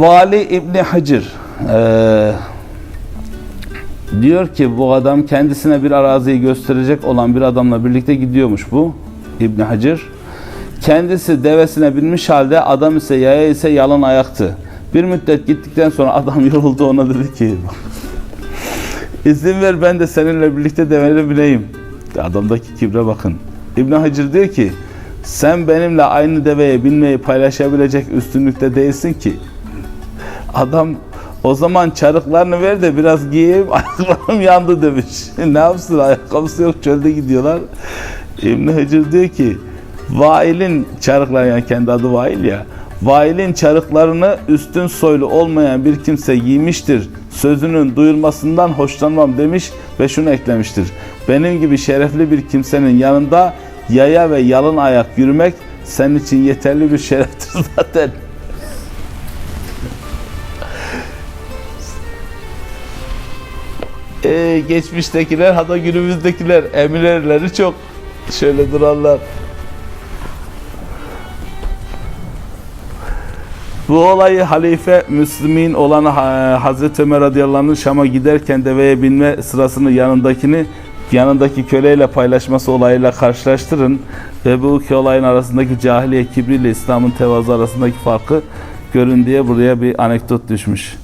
Vali İbni Hacır eee, diyor ki bu adam kendisine bir araziyi gösterecek olan bir adamla birlikte gidiyormuş bu İbni Hacır. Kendisi devesine binmiş halde adam ise yaya ise yalan ayaktı. Bir müddet gittikten sonra adam yoruldu ona dedi ki İzin ver ben de seninle birlikte devene bineyim. Adamdaki kibre bakın. İbn Hacır diyor ki sen benimle aynı deveye binmeyi paylaşabilecek üstünlükte değilsin ki. Adam o zaman çarıklarını ver de biraz giyeyim ayaklarım yandı demiş. ne yapsın ayakkabısı yok çölde gidiyorlar. İbn Hacır diyor ki Vail'in çarıkları yani kendi adı Vail ya. Vail'in çarıklarını üstün soylu olmayan bir kimse giymiştir. Sözünün duyulmasından hoşlanmam demiş ve şunu eklemiştir. Benim gibi şerefli bir kimsenin yanında yaya ve yalın ayak yürümek senin için yeterli bir şereftir zaten. Ee, geçmiştekiler hatta günümüzdekiler emirleri çok şöyle duranlar. Bu olayı halife Müslümin olan Ha- Hazreti Ömer radıyallahu anh'ın Şam'a giderken deveye binme sırasını yanındakini yanındaki köleyle paylaşması olayıyla karşılaştırın ve bu iki olayın arasındaki cahiliye kibriyle İslam'ın tevazu arasındaki farkı görün diye buraya bir anekdot düşmüş.